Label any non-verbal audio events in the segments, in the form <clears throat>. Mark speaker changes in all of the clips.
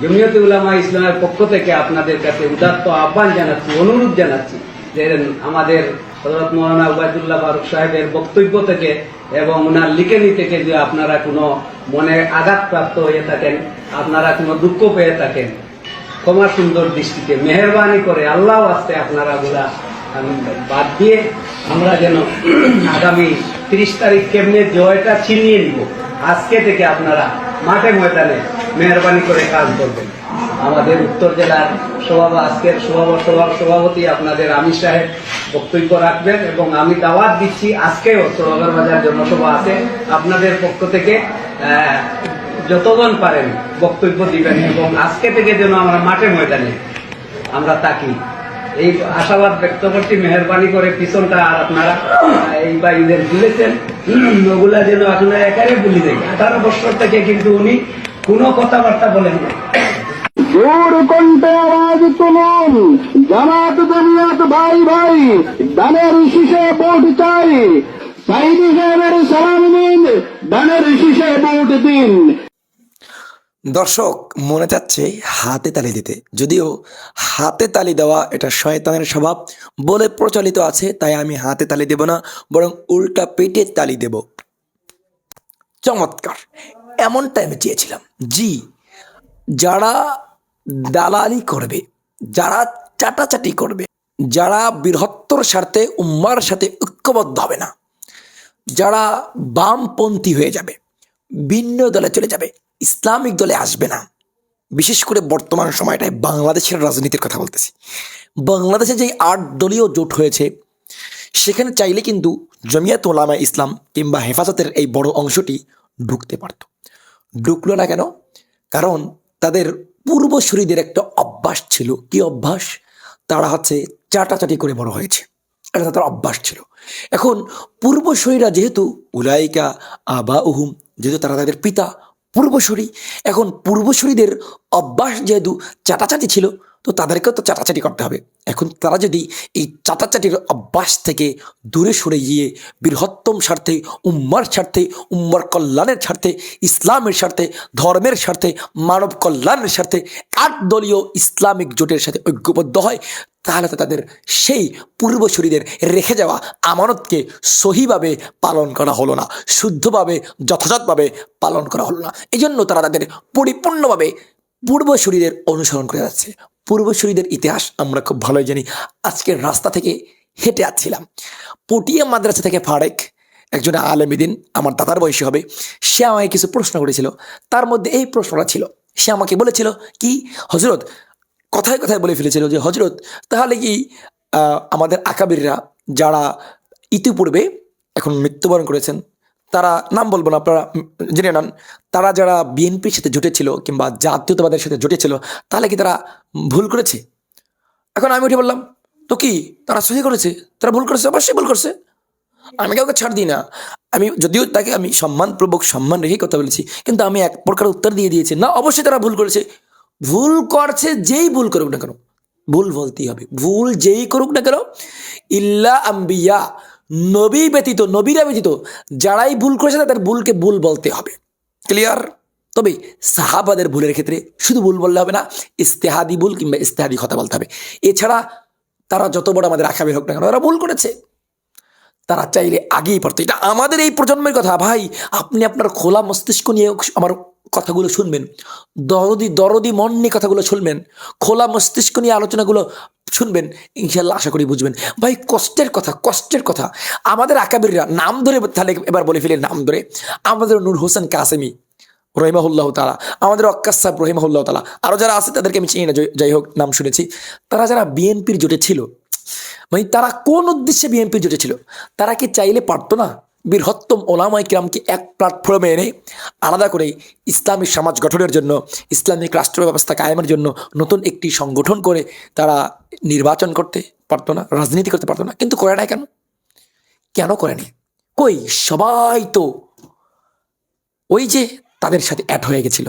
Speaker 1: জমিয়তে উলামা ইসলামের পক্ষ থেকে আপনাদের কাছে উদাত্ত আহ্বান জানাচ্ছি, অনুরোধ জানাচ্ছি যে আমাদের হজরত মৌলানা উবায়দুল্লাহ ফারুক সাহেবের বক্তব্য থেকে এবং ওনার লিখেনি থেকে যে আপনারা কোনো মনে আঘাতপ্রাপ্ত হয়ে থাকেন, আপনারা কোনো দুঃখ পেয়ে থাকেন, ক্ষমা সুন্দর দৃষ্টিতে মেহরবানি করে আল্লাহ আসতে আপনারা গুলা বাদ দিয়ে আমরা যেন <clears throat> আগামী তিরিশ তারিখ কেমনে জয়টা ছিনিয়ে নিব, আজকে থেকে আপনারা মাঠে ময়দানে মেহরবানি করে কাজ করবেন। আমাদের উত্তর জেলার সভাপতি আজকের সভাপতি আপনাদের আমির সাহেব বক্তব্য রাখবেন এবং আমি দাওয়াত দিচ্ছি। আজকেও সরোবর বাজার জনসভা আছে। আপনাদের পক্ষ থেকে যতজন পারেন বক্তব্য দিবেন এবং আজকে থেকে যেন আমরা মাঠে ময়দানে আমরা তাকি এই আশাবাদ ব্যক্ত করছি মেহরবানি করে পিছনটা আর আপনারা এই বা ঈদের ভুলেছেন ওগুলা যেন আপনারা একারে ভুলি দেয় আঠারো বছর থেকে কিন্তু উনি কোনো কথাবার্তা বলেন না।
Speaker 2: জোর কণ্ঠে আওয়াজ তুলুন। জামাত দুনিয়াত ভাই ভাই দানের শীষে ভোট চাই। সাইদি সাহেবের সালাম দিন দানের শীষে ভোট দিন।
Speaker 3: দর্শক মনে চাচ্ছে হাতে তালি দিতে। যদিও হাতে তালি দেওয়া এটা শয়তানের স্বভাব বলে প্রচলিত আছে তাই আমি হাতে তালি দেব না বরং উল্টা পেটে তালি দেব। চমৎকার। এমনটাই আমি চেয়েছিলাম। জি, যারা দালালি করবে, যারা চাটাচাটি করবে, যারা বৃহত্তর স্বার্থে উম্মার সাথে ঐক্যবদ্ধ হবে না, যারা বামপন্থী হয়ে যাবে, ভিন্ন দলে চলে যাবে, ইসলামিক দলে আসবে না। বিশেষ করে বর্তমান সময়টায় বাংলাদেশের রাজনীতির কথা বলতেছি। বাংলাদেশে যে আট দলীয় জোট হয়েছে, সেখানে চাইলে কিন্তু জমিয়াত ওলামা ইসলাম কিংবা হেফাজতের এই বড় অংশটি ঢুকতে পারত। ঢুকলো না কেন? কারণ তাদের পূর্বসূরিদের একটা অভ্যাস ছিল। কি অভ্যাস? তারা হচ্ছে চাটাচাটি করে বড় হয়েছে। এটা তাদের অভ্যাস ছিল। এখন পূর্বসূরীরা যেহেতু উলাইকা আবা উহুম যেহেতু তারা তাদের পিতা পূর্বসূরি, এখন পূর্বসূরিদের অভ্যাস যেহেতু চাটাচাটি ছিল তো তাদেরকেও তো চাটাচাটি করতে হবে। এখন তারা যদি এই চাটাচাটির অভ্যাস থেকে দূরে সরে গিয়ে বৃহত্তম স্বার্থে, উম্মার স্বার্থে, উম্মার কল্যাণের স্বার্থে, ইসলামের স্বার্থে, ধর্মের স্বার্থে, মানব কল্যাণের স্বার্থে একদলীয় ইসলামিক জোটের সাথে ঐক্যবদ্ধ হয়, তাহলে তো তাদের সেই পূর্বসূরীদের রেখে যাওয়া আমানতকে সহিভাবে পালন করা হলো না, শুদ্ধভাবে, যথাযথভাবে পালন করা হলো না। এই জন্য তারা তাদের পরিপূর্ণভাবে পূর্বসূরীদের অনুসরণ করে যাচ্ছে। পূর্বসূরীদের ইতিহাস আমরা খুব ভালোই জানি। আজকের রাস্তা থেকে হেঁটে আসছিলাম পটিয়া মাদ্রাসা থেকে ফারেক, একজন আলেমিদিন, আমার দাদার বয়সী হবে, সে আমাকে কিছু প্রশ্ন করেছিল। তার মধ্যে এই প্রশ্নটা ছিল। সে আমাকে বলেছিল কি হজরত কথায় কথায় বলে ফেলেছিল যে হজরত তাহলে কি আমাদের আকাবিররা যারা ইতিপূর্বে এখন মৃত্যুবরণ করেছেন তারা, নাম বলব না, আপনারা জেনে নেন, তারা যারা বিএনপির সাথে জুটেছিল কিংবা জাতীয়তাবাদের সাথে জুটেছিল, তাহলে কি তারা ভুল করেছে? এখন আমি উঠে বললাম, তো কি, তারা সহি করেছে? তারা ভুল করেছে? অবশ্যই ভুল করছে। আমি কাউকে ছাড় দিই না। আমি যদিও তাকে আমি সম্মানপূর্বক সম্মান রেখেই কথা বলেছি, কিন্তু আমি এক প্রকার উত্তর দিয়ে দিয়েছি, না, অবশ্যই তারা ভুল করেছে। ভুল করছে যেই ভুল করুক না কেন, ভুল বলতেই হবে। ভুল যেই করুক না কেন, ইল্লা আম্বিয়া নবী ব্যতীত, নবীরা ব্যতীত, যারাই ভুল করেছে তাদের ভুলকে ভুল বলতে হবে। ক্লিয়ার তবে সাহাবাদের ভুলের ক্ষেত্রে শুধু ভুল বললে হবে না, ইস্তেহাদি ভুল কিংবা ইস্তেহাদি কথা বলতে হবে। এছাড়া তারা যত বড় আমাদের আখাবে হোক না কেন ভুল করেছে। তারা চাইলে আগেই পারতো এটা আমাদের এই প্রজন্মের কথা। ভাই, আপনি আপনার খোলা মস্তিষ্ক নিয়ে আমার কথাগুলো শুনবেন। দরদি দরদি মন নিয়ে কথাগুলো শুনবেন। খোলা মস্তিষ্ক নিয়ে আলোচনাগুলো শুনবেন। ইনশাল্লাহ আশা করি বুঝবেন। ভাই, কষ্টের কথা কষ্টের কথা। আমাদের আকাবিররা নাম ধরে তাহলে এবার বলে ফেলে, নাম ধরে। আমাদের নূর হোসেন কাসেমি, রহিমাহুল্লাহ তালা আমাদের অক্কাস সাহেব, রহিমাহুল্লাহ তালা আরও যারা আছে তাদেরকে আমি চিনি না, যাই- হোক, নাম শুনেছি। তারা যারা বিএনপির জোটে ছিল মানে তারা কোন উদ্দেশ্যে বিএনপির জোটে ছিল? তারা কি চাইলে পারতো না? বৃহত্তম ওলামাই কিরামকে এক প্ল্যাটফর্মে এনে আলাদা করে ইসলামিক সমাজ গঠনের জন্য, ইসলামিক রাষ্ট্র ব্যবস্থা কায়েমের জন্য নতুন একটি সংগঠন করে তারা নির্বাচন করতে পারতো না, রাজনীতি করতে পারতো না। কিন্তু করে না কেন? কেন করেনি কই? সবাই তো ওই যে তাদের সাথে অ্যাড হয়ে গেছিল।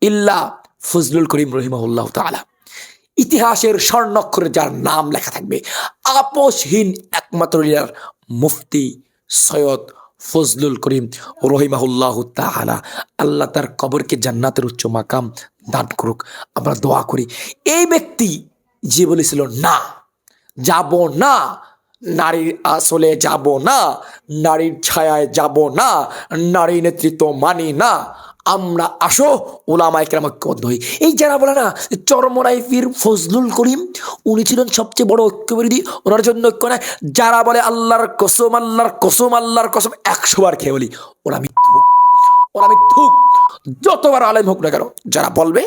Speaker 3: ইল্লা ফজলুল করিম রহিমাহুল্লাহ তালা ইতিহাসের স্বর্ণাক্ষরে যার নাম লেখা থাকবে, আপোষহীন একমাত্র মুফতি সৈয়দ ফজলুল করিম রহিমাহুল্লাহ তাহালা আল্লাহ তার কবরকে জান্নাতের উচ্চ মাকাম দান করুক। আমরা দোয়া করি, এই ব্যক্তি যে বলেছিল না, যাব না, নারীর আসলে যাব না, নারীর ছায়ায় যাব না নারী নেতৃত্ব মানি না। আমরা আসো ওলামায় একরাম ঐক্যবদ্ধ হই। এই যারা বলে না চরমরাই পীর ফজলুল করিম, উনি ছিলেন সবচেয়ে বড় ঐক্যবিরোধী, ওনার জন্য ঐক্য নাই যারা বলে আল্লাহর কসম আল্লাহর কসম আল্লাহর কসম একশোবার খেয়ে বলি, ওরা মিথ্যুক। ওরা মিথ্যুক। যতবার আলেম হোক না কেন, যারা বলবে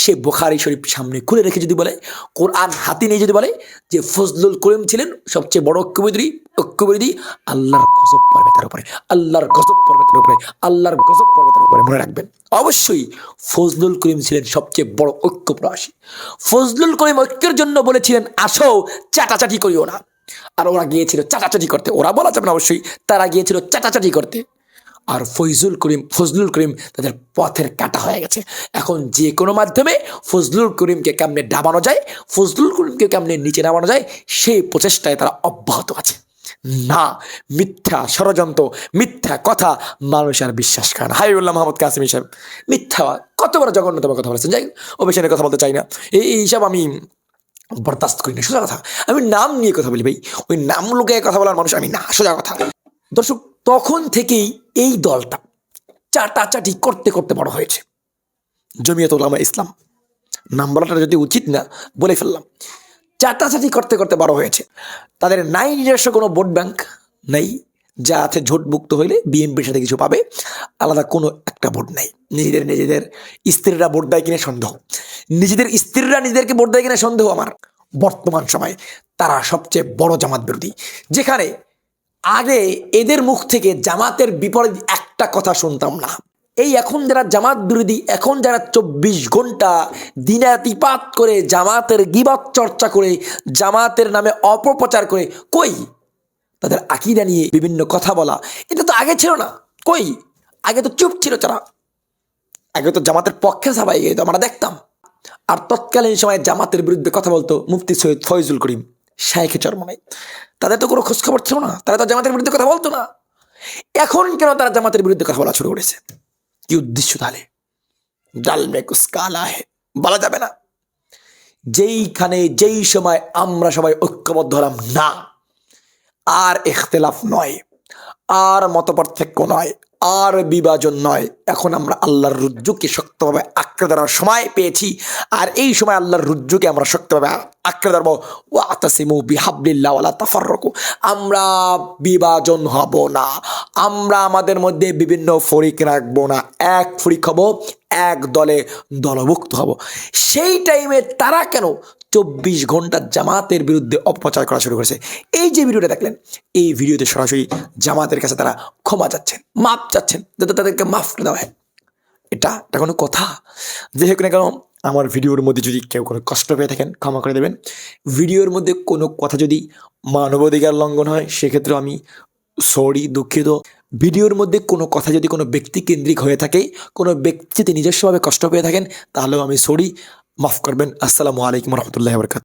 Speaker 3: সে বোখারি শরীফ সামনে খুলে রেখে যদি বলে, কোরআন হাতি নিয়ে যদি বলে যে ফজলুল করিম ছিলেন সবচেয়ে বড় ঐক্যবিরোধী ঐক্যবিরোধী আল্লাহর গজব পর্বে তার উপরে, আল্লাহর গজব পর্বে তার উপরে, আল্লাহর গজব পর্বে তার উপরে মনে রাখবেন। অবশ্যই ফজলুল করিম ছিলেন সবচেয়ে বড় ঐক্য প্রয়াসী ফজলুল করিম ঐক্যের জন্য বলেছিলেন, আসো, চাটাচাটি করিও না। আর ওরা গিয়েছিল চাটাচাটি করতে। ওরা বলা যাবে না অবশ্যই, তারা গিয়েছিল চাটাচাটি করতে। আর ফৈজুল করিম, ফজলুল করিম তাদের পথের কাটা হয়ে গেছে। এখন যে কোনো মাধ্যমে ফজলুল করিমকে কেমনে ডাবানো যায়, ফজলুল করিমকে কেমনে নিচে নামানো যায়, সেই প্রচেষ্টায় তারা অব্যাহত আছে। না, মিথ্যা ষড়যন্ত্র, মিথ্যা কথা মানুষ আর বিশ্বাস করে না। হাইউল্লাহ মোহাম্মদ কাসিম সাহেব, মিথ্যা কত বড় জঘন্যতম কথা বলেছেন। যাই বেশি কথা বলতে চাই না। এই হিসাব আমি বরদাস্ত করি না, সোজা কথা। আমি নাম নিয়ে কথা বলি ভাই। ওই নাম লোকে কথা বলার মানুষ আমি না, সোজা কথা। দর্শক, তখন থেকেই এই দলটা চাটাচাটি করতে করতে বড় হয়েছে। জমিয়ত উলামা ইসলাম, নাম বলাটা যদি উচিত না, বলে ফেললাম। চাটাচাটি করতে করতে বড় হয়েছে। তাদের নাই নিজস্ব কোনো ভোট ব্যাংক নেই, যা আছে ঝোটমুক্ত হইলে বিএনপির সাথে কিছু পাবে। আলাদা কোনো একটা ভোট নাই। নিজেদের নিজেদের স্ত্রীরা ভোট দেয় কিনা সন্দেহ। নিজেদের স্ত্রীরা নিজেদেরকে ভোট দেয় কিনা সন্দেহ আমার। বর্তমান সময়ে তারা সবচেয়ে বড় জামাত বিরোধী। যেখানে আগে এদের মুখ থেকে জামাতের বিপরীত একটা কথা শুনতাম না। এই এখন যারা জামাত বিরোধী, এখন যারা চব্বিশ ঘণ্টা দিনাতিপাত করে জামাতের গিবাত চর্চা করে, জামাতের নামে অপপ্রচার করে, কই? তাদের আকিদা নিয়ে বিভিন্ন কথা বলা। এটা তো আগে ছিল না। কই? আগে তো চুপ ছিল তারা আগে তো জামাতের পক্ষে সবাই গিয়ে আমরা দেখতাম। আর তৎকালীন সময় জামাতের বিরুদ্ধে কথা বলতো মুফতি সৈয়দ ফয়জুল করিম শাইখে চরমনাই তাদের তো কোনো খোঁজখবর ছিল না। তারা তো জামাতের বিরুদ্ধে কথা বলতো না। এখন কেন তারা জামাতের বিরুদ্ধে কথা বলা শুরু করেছে? কি উদ্দেশ্য তাহলে? ডাল মে কালা হে, বলা যাবে না। যেইখানে, যেই সময় আমরা সবাই ঐক্যবদ্ধ হলাম, না। আর এখতেলাফ নয়, আর মতপার্থক্য নয় আর বিভাজন নয়। এখন আমরা আল্লাহর রুজ্জুকে শক্তভাবে আঁকড়ে ধরার সময় পেয়েছি। আর এই সময় আল্লাহর রুজ্জুকে আমরা শক্তভাবে আঁকড়ে ধরবো। ও আতাসিমু বিহাবলিল্লাহ ওয়ালা তাফাররকু। আমরা বিভাজন হব না। আমরা আমাদের মধ্যে বিভিন্ন ফরিক রাখব না। এক ফরিক হব, এক দলে দলভুক্ত হব। সেই টাইমে তারা কেন চব্বিশ ঘণ্টা জামাতের বিরুদ্ধে অপপ্রচার করা শুরু করেছে। এই যে ভিডিওটা দেখলেন, এই ভিডিওতে সরাসরি জামাতের কাছে তারা ক্ষমা চাচ্ছেন মাপ চাচ্ছেন, যাতে তাদেরকে মাফ করে দেওয়া হয়। এটা এটা কোনো কথা? যে হোক না কেন, আমার ভিডিওর মধ্যে যদি কেউ কোনো কষ্ট পেয়ে থাকেন, ক্ষমা করে দেবেন। ভিডিওর মধ্যে কোনো কথা যদি মানবাধিকার লঙ্ঘন হয় সেক্ষেত্রে আমি সরি, দুঃখিত। ভিডিওর মধ্যে কোনো কথা যদি কোনো ব্যক্তি কেন্দ্রিক হয়ে থাকে, কোনো ব্যক্তি যদি নিজস্বভাবে কষ্ট পেয়ে থাকেন, তাহলেও আমি সরি। মাফ করবেন আসসালামু আলাইকুম রহমতুল্লাহ বরকাত